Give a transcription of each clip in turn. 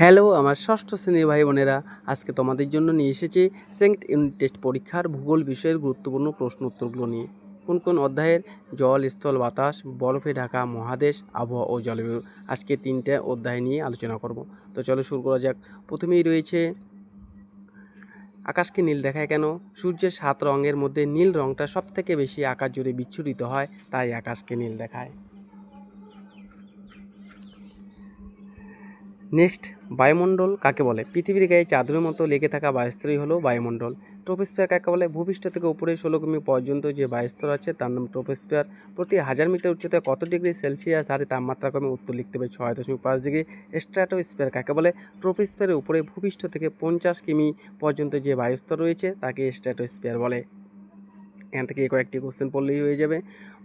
Hello, আমার ষষ্ঠ শ্রেণির ভাই বোনেরা, আজকে তোমাদের জন্য নিয়ে এসেছি সেন্ট ইউনিট টেস্ট পরীক্ষার ভূগোল বিষয়ের গুরুত্বপূর্ণ প্রশ্ন উত্তরগুলো নিয়ে। কোন কোন অধ্যায়ের জল, স্থল, বাতাস, বরফে ঢাকা মহাদেশ, আবহাওয়া ও জলবায়ু, আজকে তিনটে অধ্যায় নিয়ে আলোচনা করব। তো চলো শুরু করা যাক। প্রথমেই রয়েছে, আকাশকে নীল দেখায় কেন? সূর্যের সাত রঙের মধ্যে নীল রঙটা সব থেকে বেশি আকাশ জুড়ে বিচ্ছুরিত হয়, তাই আকাশকে নীল দেখায়। নেক্সট, বায়ুমণ্ডল কাকে বলে? পৃথিবীর গায়ে চাদরের মতো লেগে থাকা বায়ুস্তরই হলো বায়ুমণ্ডল। ট্রোপোস্ফিয়ার কাকে বলে? ভূপৃষ্ঠ থেকে উপরে ষোলো কিমি পর্যন্ত যে বায়ুস্তর আছে, তার নাম ট্রোপোস্ফিয়ার। প্রতি হাজার মিটার উচ্চতায় কত ডিগ্রি সেলসিয়াস হারে তাপমাত্রা কমে উত্তর লিখতে হবে ছয় দশমিক পাঁচ ডিগ্রি। স্ট্র্যাটোস্ফিয়ার কাকে বলে? ট্রোপোস্ফিয়ারের উপরে ভূপৃষ্ঠ থেকে পঞ্চাশ কিমি পর্যন্ত যে বায়ুস্তর রয়েছে, তাকে স্ট্র্যাটোস্ফিয়ার বলে। এখান থেকে কয়েকটি কোশ্চেন পড়লেই হয়ে যাবে।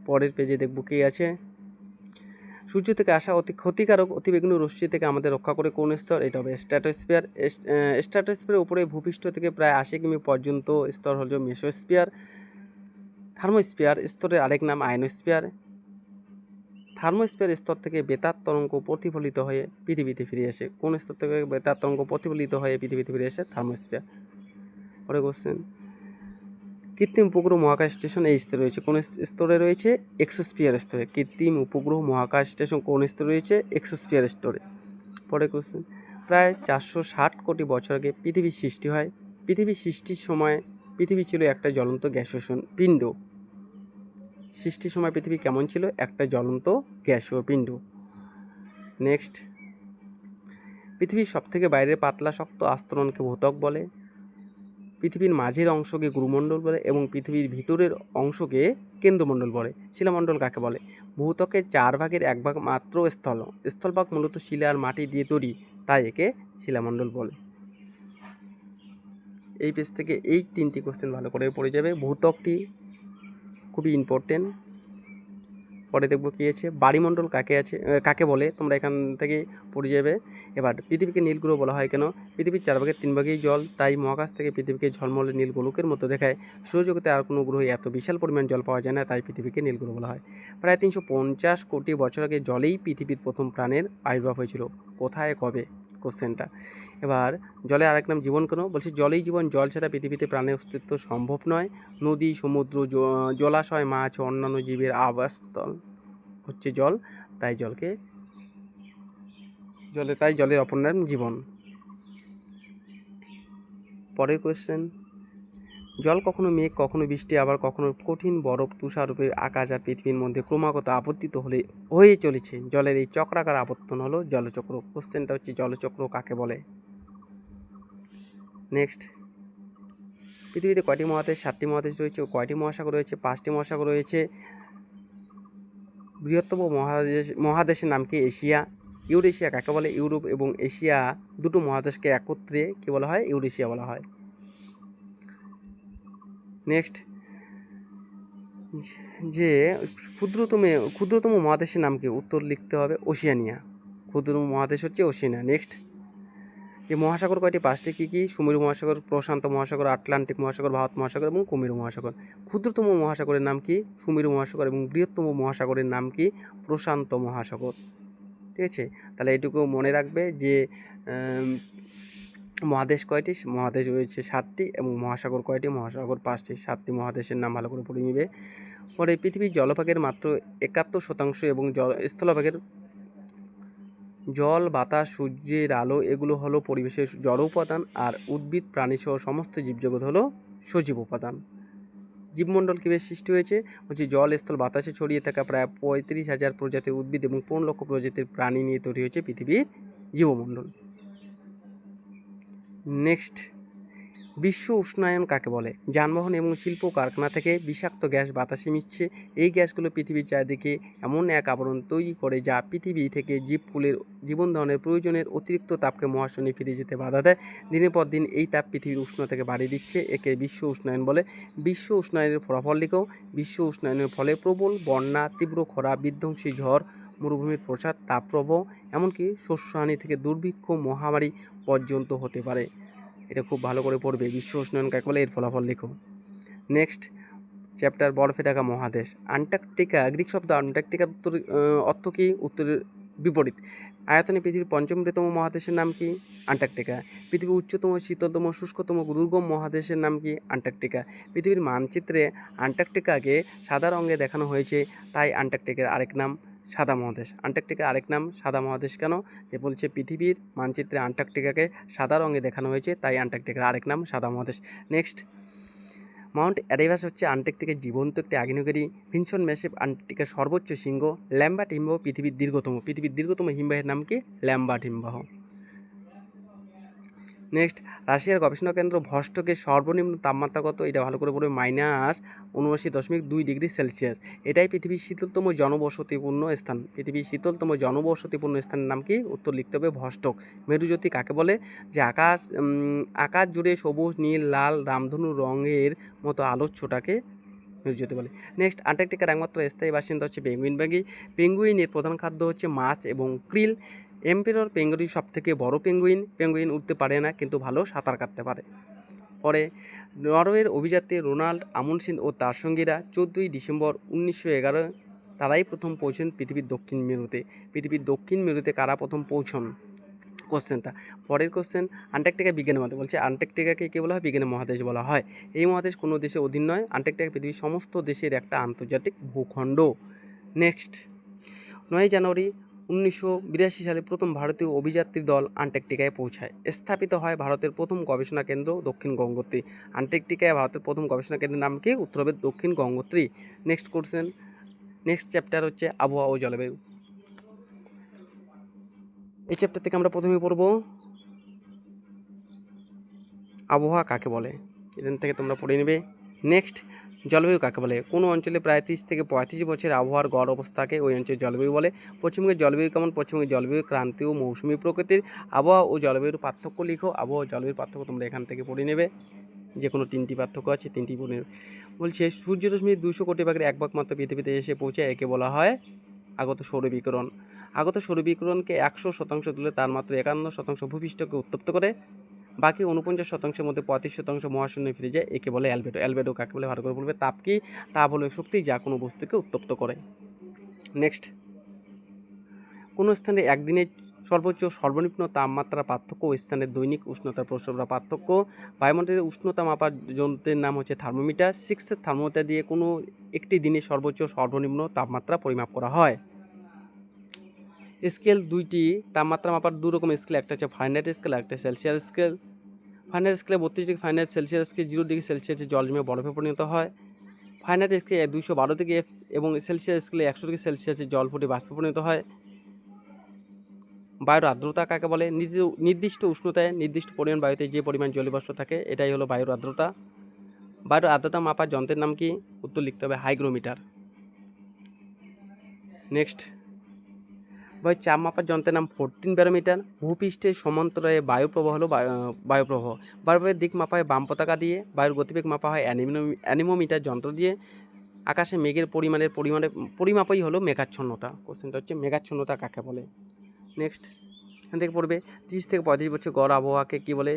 পরের পেজে দেখব কী আছে। সূর্য থেকে আসা অতি ক্ষতিকারক অতিবেগুনি রশ্মি থেকে আমাদের রক্ষা করে কোন স্তর? এটা হবে স্ট্র্যাটোস্ফিয়ার। স্ট্র্যাটোস্ফিয়ারের উপরে ভূপৃষ্ঠ থেকে প্রায় আশি কিমি পর্যন্ত স্তর হল মেসোস্ফিয়ার। থার্মোস্ফিয়ার স্তরের আরেক নাম আয়নোস্ফিয়ার। থার্মোস্ফিয়ার স্তর থেকে বেতার তরঙ্গ প্রতিফলিত হয়ে পৃথিবীতে ফিরে আসে। কোন স্তর থেকে বেতার তরঙ্গ প্রতিফলিত হয়ে পৃথিবীতে ফিরে আসে? থার্মোস্ফিয়ার। পরে কোশ্চেন কৃত্রিম উপগ্রহ মহাকাশ স্টেশন এই স্তরে রয়েছে। কোন স্তরে রয়েছে? এক্সোস্ফিয়ার স্তরে। কৃত্রিম উপগ্রহ মহাকাশ স্টেশন কোন স্তরে রয়েছে? এক্সোস্ফিয়ার স্তরে। পরে কোশ্চেন প্রায় চারশো ষাট কোটি বছর আগে পৃথিবীর সৃষ্টি হয়। পৃথিবীর সৃষ্টির সময় পৃথিবী ছিল একটা জ্বলন্ত গ্যাসীয় পিণ্ড। সৃষ্টির সময় পৃথিবী কেমন ছিল? একটা জ্বলন্ত গ্যাসীয় পিণ্ড। নেক্সট পৃথিবীর সবথেকে বাইরের পাতলা, শক্ত আস্তরণকে ভূতক বলে। পৃথিবীর মাঝের অংশকে গুরুমণ্ডল বলে এবং পৃথিবীর ভিতরের অংশকে কেন্দ্রমণ্ডল বলে। শিলামণ্ডল কাকে বলে? ভূত্বকের চার ভাগের এক ভাগ মাত্র স্থল। স্থলভাগ মূলত শিলা আর মাটি দিয়ে তৈরি, তাই একে শিলামণ্ডল বলে। এই পেজ থেকে এই তিনটি কোশ্চেন ভালো করে পড়ে যাবে। ভূত্বকটি খুবই ইম্পর্টেন্ট পরে দেখব কী আছে, বাড়িমণ্ডল কাকে আছে কাকে বলে, তোমরা এখান থেকে পড়ে যাবে। এবার পৃথিবীকে নীল গ্রহ বলা হয় কেন? পৃথিবীর চার ভাগের তিন ভাগেই জল, তাই মহাকাশ থেকে পৃথিবীকে ঝলমলে নীল গোলকের মতো দেখায়। সৌরজগতে আর কোনো গ্রহে এত বিশাল পরিমাণ জল পাওয়া যায় না, তাই পৃথিবীকে নীল গ্রহ বলা হয়। প্রায় তিনশো পঞ্চাশ কোটি বছর আগে জলেই পৃথিবীর প্রথম প্রাণের আবির্ভাব হয়েছিল। কোথায়, কবে? কোশ্চেনটা। এবার জলে আরেক নাম জীবন কেন? বলছি জলেই জীবন, জল ছাড়া পৃথিবীতে প্রাণের অস্তিত্ব সম্ভব নয়। নদী, সমুদ্র জলাশয়, মাছ ও অন্যান্য জীবের আবাসস্থল হচ্ছে জল, তাই জলকে, জলে, তাই জলের অপর নাম জীবন। পরের কোয়েশ্চেন জল কখনো মেঘ, কখনো বৃষ্টি, আবার কখনো কঠিন বরফ, তুষারূপে আকাশ আর পৃথিবীর মধ্যে ক্রমাগত আবর্তিত হলে, হয়ে চলেছে। জলের এই চক্রাকার আবর্তন হলো জলচক্র। কোশ্চেনটা হচ্ছে জলচক্র কাকে বলে? নেক্সট পৃথিবীতে কয়টি মহাদেশ? সাতটি মহাদেশ রয়েছে ও কয়টি মহাসাগর রয়েছে? পাঁচটি মহাসাগর রয়েছে। বৃহত্তম মহাদেশ মহাদেশের নাম কি? এশিয়া। ইউরেশিয়া কাকে বলে? ইউরোপ এবং এশিয়া দুটো মহাদেশকে একত্রে কী বলা হয়? ইউরেশিয়া বলা হয়। নেক্সট যে ক্ষুদ্রতম ক্ষুদ্রতম মহাদেশের নাম কি? উত্তর লিখতে হবে ওশিয়ানিয়া। ক্ষুদ্রতম মহাদেশ হচ্ছে ওশিয়ানিয়া। নেক্সট যে মহাসাগর কয়টি? পাঁচটি কী কী? সুমেরু মহাসাগর, প্রশান্ত মহাসাগর, আটলান্টিক মহাসাগর, ভারত মহাসাগর এবং কুমেরু মহাসাগর। ক্ষুদ্রতম মহাসাগরের নাম কি? সুমেরু মহাসাগর এবং বৃহত্তম মহাসাগরের নাম কি? প্রশান্ত মহাসাগর। ঠিক আছে? তাহলে এটুকু মনে রাখবে যে মহাদেশ কয়টি? মহাদেশ রয়েছে সাতটি এবং মহাসাগর কয়টি? মহাসাগর পাঁচটি। সাতটি মহাদেশের নাম ভালো করে পড়ে নিবে। পরে পৃথিবীর জলভাগের মাত্র একাত্তর শতাংশ এবং জল স্থলভাগের জল, বাতাস, সূর্যের আলো, এগুলো হলো পরিবেশের জড় উপাদান আর উদ্ভিদ, প্রাণীসহ সমস্ত জীবজগৎ হলো সজীব উপাদান। জীবমণ্ডল কীভাবে সৃষ্টি হয়েছে? হচ্ছে জল, স্থল, বাতাসে ছড়িয়ে থাকা প্রায় পঁয়ত্রিশ হাজার প্রজাতির উদ্ভিদ এবং পনেরো লক্ষ প্রজাতির প্রাণী নিয়ে তৈরি হয়েছে পৃথিবীর জীবমণ্ডল। নেক্সট, বিশ্ব উষ্ণায়ন কাকে বলে? যানবাহন এবং শিল্প কারখানা থেকে বিষাক্ত গ্যাস বাতাসে মিশছে। এই গ্যাসগুলো পৃথিবীর চারিদিকে এমন এক আবরণ তৈরি করে যা পৃথিবী থেকে জীবকুলের জীবন ধারণের প্রয়োজনের অতিরিক্ত তাপকে মহাশূন্যে ফিরে যেতে বাধা দেয়। দিনের পর দিন এই তাপ পৃথিবীর উষ্ণতাকে বাড়িয়ে দিচ্ছে। একে বিশ্ব উষ্ণায়ন বলে। বিশ্ব উষ্ণায়নের ফলাফল লিখেও বিশ্ব উষ্ণায়নের ফলে প্রবল বন্যা, তীব্র খরা, বিধ্বংসী ঝড়, মরুভূমির প্রসার, তাপপ্রবাহ, এমনকি শস্যহানি থেকে দুর্ভিক্ষ, মহামারী পর্যন্ত হতে পারে। এটা খুব ভালো করে পড়বে। বিশ্ব উষ্ণায়ন কাকে বলে এর ফলাফল লিখো নেক্সট চ্যাপ্টার বরফে ঢাকা মহাদেশ। আন্টার্কটিকা, গ্রিক শব্দ আন্টার্কটিকার উত্তর অর্থ কী? উত্তরের বিপরীত। আয়তনে পৃথিবীর পঞ্চম বৃহত্তম মহাদেশের নাম কি? আন্টার্কটিকা। পৃথিবীর উচ্চতম, শীতলতম, শুষ্কতম, দুর্গম মহাদেশের নাম কি? আন্টার্কটিকা। পৃথিবীর মানচিত্রে আন্টার্কটিকাকে সাদা রঙে দেখানো হয়েছে, তাই আন্টার্কটিকার আরেক নাম সাদা মহাদেশ। আন্টার্কটিকার আরেক নাম সাদা মহাদেশ কেন? যে বলছে পৃথিবীর মানচিত্রে আন্টার্কটিকাকে সাদা রঙে দেখানো হয়েছে, তাই আন্টার্কটিকার আরেক নাম সাদা মহাদেশ। নেক্সট, মাউন্ট অ্যারেভাস হচ্ছে আন্টার্কটিকার জীবন্ত একটি আগ্নেয়গিরি। ভিনসন মেসেপ আন্টার্কটিকার সর্বোচ্চ শৃঙ্গ ল্যাম্বার্ট হিমবাহ পৃথিবীর দীর্ঘতম। পৃথিবীর দীর্ঘতম হিমবাহের নাম কি? ল্যাম্বার্ট হিমবাহ নেক্সট রাশিয়ার গবেষণা কেন্দ্র ভস্টকের সর্বনিম্ন তাপমাত্রা কত? এটা ভালো করে পড়বে মাইনাস উনআশি দশমিক দুই ডিগ্রি সেলসিয়াস। এটাই পৃথিবীর শীতলতম জনবসতিপূর্ণ স্থান। পৃথিবীর শীতলতম জনবসতিপূর্ণ স্থানের নাম কি? উত্তর লিখতে হবে ভস্টক মেরুজ্যোতি কাকে বলে? যে আকাশ আকাশ জুড়ে সবুজ, নীল, লাল, রামধনু রঙের মতো আলোচ্যটাকে মেরুজ্যোতি বলে। নেক্সট আন্টার্কটিকার একমাত্র স্থায়ী বাসিন্দা হচ্ছে পেঙ্গুইন। ব্যাগি পেঙ্গুইনের প্রধান খাদ্য হচ্ছে মাছ এবং ক্রিল। এম্পেরর পেঙ্গুইন সব থেকে বড় পেঙ্গুইন। পেঙ্গুইন উঠতে পারে না, কিন্তু ভালো সাঁতার কাটতে পারে। পরে নরওয়ের অভিযাত্রী রোনাল্ড আমুনসিন ও তার সঙ্গীরা চোদ্দোই ডিসেম্বর উনিশশো এগারো তারাই প্রথম পৌঁছেন পৃথিবীর দক্ষিণ মেরুতে। পৃথিবীর দক্ষিণ মেরুতে কারা প্রথম পৌঁছন? কোশ্চেনটা পরের কোশ্চেন আন্টার্কটিকা বিজ্ঞানের মধ্যে বলছে, আন্টার্কটিকাকে কে বলা হয়? বিজ্ঞানের মহাদেশ বলা হয়। এই মহাদেশ কোনো দেশের অধীন নয়, আন্টার্কটিকা পৃথিবীর সমস্ত দেশের একটা আন্তর্জাতিক ভূখণ্ড। নেক্সট নয় জানুয়ারি উনিশশো বিরাশি সালে প্রথম ভারতীয় অভিযাত্রী দল আন্টার্কটিকায় পৌঁছায়। স্থাপিত হয় ভারতের প্রথম গবেষণা কেন্দ্র দক্ষিণ গঙ্গোত্রী। আন্টার্কটিকায় ভারতের প্রথম গবেষণা কেন্দ্রের নাম কি? উত্তর হবে দক্ষিণ Gangotri. Next question next chapter হচ্ছে আবহাওয়া ও জলবায়ু। এই চ্যাপ্টার থেকে আমরা প্রথমে পড়ব, আবহাওয়া কাকে বলে? এখান থেকে তোমরা পড়ে নেবে। নেক্সট জলবায়ু কাকে বলে? কোনো অঞ্চলে প্রায় তিরিশ থেকে পঁয়ত্রিশ বছর আবহাওয়ার গড় অবস্থাকে ওই অঞ্চলের জলবায়ু বলে। পশ্চিমবঙ্গের জলবায়ু কেমন? পশ্চিমবঙ্গের জলবায়ু ক্রান্তীয় মৌসুমি প্রকৃতির আবহাওয়া ও জলবায়ুর পার্থক্য লিখো। আবহাওয়া জলবায়ুর পার্থক্য তোমরা এখান থেকে পড়ে নেবে। যে কোনো তিনটি পার্থক্য আছে, তিনটি পড়ে নেবে। বলছে সূর্যরশ্মির দুশো কোটি ভাগের এক ভাগ মাত্র পৃথিবীতে এসে পৌঁছে একে বলা হয় আগত সৌরবিকিরণ আগত সৌরবিকিরণকে একশো শতাংশ তুলে তার মাত্র একান্ন শতাংশ ভূপৃষ্ঠকে উত্তপ্ত করে। বাকি উনপঞ্চাশ শতাংশের মধ্যে পঁয়ত্রিশ শতাংশ মহাশূন্য ফিরে যায়, একে বলে অ্যালবেডো। অ্যালবেডো কাকে বলে? ভালো করে বলবে। তাপ কি? তাপ হলো শক্তি যা কোনো বস্তুকে উত্তপ্ত করে। নেক্সট কোনো স্থানে একদিনে সর্বোচ্চ সর্বনিম্ন তাপমাত্রা পার্থক্য ও স্থানের দৈনিক উষ্ণতার প্রসবরা পার্থক্য। বায়ুমণ্ডলের উষ্ণতা মাপার যন্ত্রের নাম হচ্ছে থার্মোমিটার। সিক্সের থার্মোমিটার দিয়ে কোনো একটি দিনে সর্বোচ্চ সর্বনিম্ন তাপমাত্রা পরিমাপ করা হয়। স্কেল দুইটি, তাপমাত্রা মাপার দু রকম স্কেল, একটা হচ্ছে ফারেনহাইট স্কেল একটা সেলসিয়াস স্কেল ফারেনহাইট স্কেলে বত্রিশ degree Fahrenheit Celsius scale zero degree সেলসিয়াসে জল জমে বরফে পরিণত হয়। ফারেনহাইট স্কেলে দুইশো বারো থেকে এফ এবং সেলসিয়াস স্কেলে একশো ডিগ্রি সেলসিয়াসে জল ফুটে বাষ্পে পরিণত হয়। বায়ুর আর্দ্রতা কাকে বলে? নির্দি- নির্দিষ্ট উষ্ণতায় নির্দিষ্ট পরিমাণ বায়ুতে যে পরিমাণ জলীয়বাষ্প থাকে, এটাই হলো বায়ুর আর্দ্রতা। বায়ুর আর্দ্রতা মাপার যন্ত্রের নাম কি? উত্তর লিখতে হবে হাইগ্রোমিটার। নেক্সট ভাই চাপ মাপার যন্ত্রের নাম ফোরটিন ব্যারোমিটার ভূপৃষ্ঠের সমান্তরালে বায়ু প্রবাহ হলো বায়ুপ্রবাহ বায়ুপ্রবাহের দিক মাপা হয় বাম পতাকা দিয়ে, বায়ুর গতিবেগ মাপা হয় অ্যানিমো, অ্যানিমোমিটার যন্ত্র দিয়ে। আকাশে মেঘের পরিমাণের পরিমাণে, পরিমাপই হলো মেঘাচ্ছন্নতা। কোশ্চেনটা হচ্ছে মেঘাচ্ছন্নতা কাকে বলে? নেক্সট এখান থেকে পড়বে। তিরিশ থেকে পঁয়ত্রিশ বছর গড় আবহাওয়াকে কী বলে?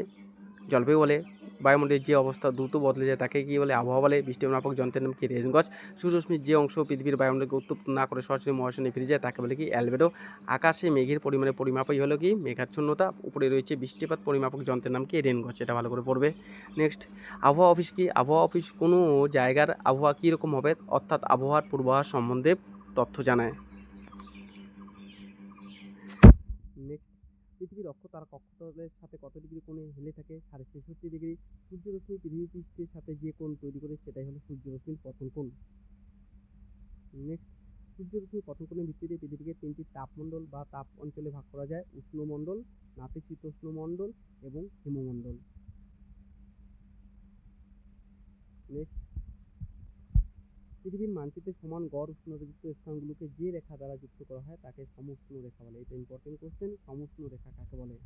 জলবায়ু বলে। বায়ুমণ্ডলের যে অবস্থা দ্রুত বদলে যায়, তাকে কী বলে আবহাওয়া বলে বৃষ্টি মাপক যন্ত্রের নাম কি? রেজগজ সূর্যরশ্মির যে অংশ পৃথিবীর বায়ুমণ্ডলকে উত্তপ্ত না করে সরাসরি মহাশূন্যে ফিরে যায়, তাকে বলে কি অ্যালবেডো। আকাশে মেঘের পরিমাণে পরিমাপই হলো কি? মেঘাচ্ছন্নতা। উপরে রয়েছে বৃষ্টিপাত, পরিমাপক যন্ত্রের নাম কি? রেনগজ এটা ভালো করে পড়বে। নেক্সট, আবহাওয়া অফিস কি? আবহাওয়া অফিস কোনো জায়গার আবহাওয়া কীরকম হবে? অর্থাৎ আবহাওয়ার পূর্বাভাস সম্বন্ধে তথ্য জানায় নেক্সট পৃথিবীর অক্ষ তার কক্ষতলের সাথে কত ডিগ্রি কোণে হেলে থাকে? সাড়ে ছেষট্টি ডিগ্রি। সূর্যরশ্মি পৃথিবী পৃষ্ঠের সাথে যে কোণ তৈরি করে, সেটাই হলো সূর্যরশ্মির পতন কোণ। নেক্সট সূর্যরশ্মির পতন কোণের ভিত্তিতে পৃথিবীকে তিনটি তাপমণ্ডল বা তাপ অঞ্চলে ভাগ করা যায়। উষ্ণমণ্ডল নাতিশীতোষ্ণ মণ্ডল এবং হিমমণ্ডল। নেক্সট পৃথিবীর মানচিত্রে সমান গড় উষ্ণতাযুক্ত স্থানগুলোকে যে রেখা দ্বারা যুক্ত করা হয়, তাকে সমষ্ণ রেখা বলে। এটা ইম্পর্টেন্ট কোশ্চেন সমষ্ণ রেখা কাকে বলে?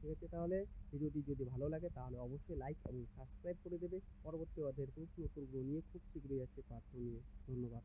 ঠিক আছে, তাহলে ভিডিওটি যদি ভালো লাগে, তাহলে অবশ্যই লাইক এবং সাবস্ক্রাইব করে দেবে। পরবর্তী অধ্যায়ের প্রশ্ন উত্তরগুলো নিয়ে খুব শীঘ্রই আসছে পাঠ্য নিয়ে। ধন্যবাদ।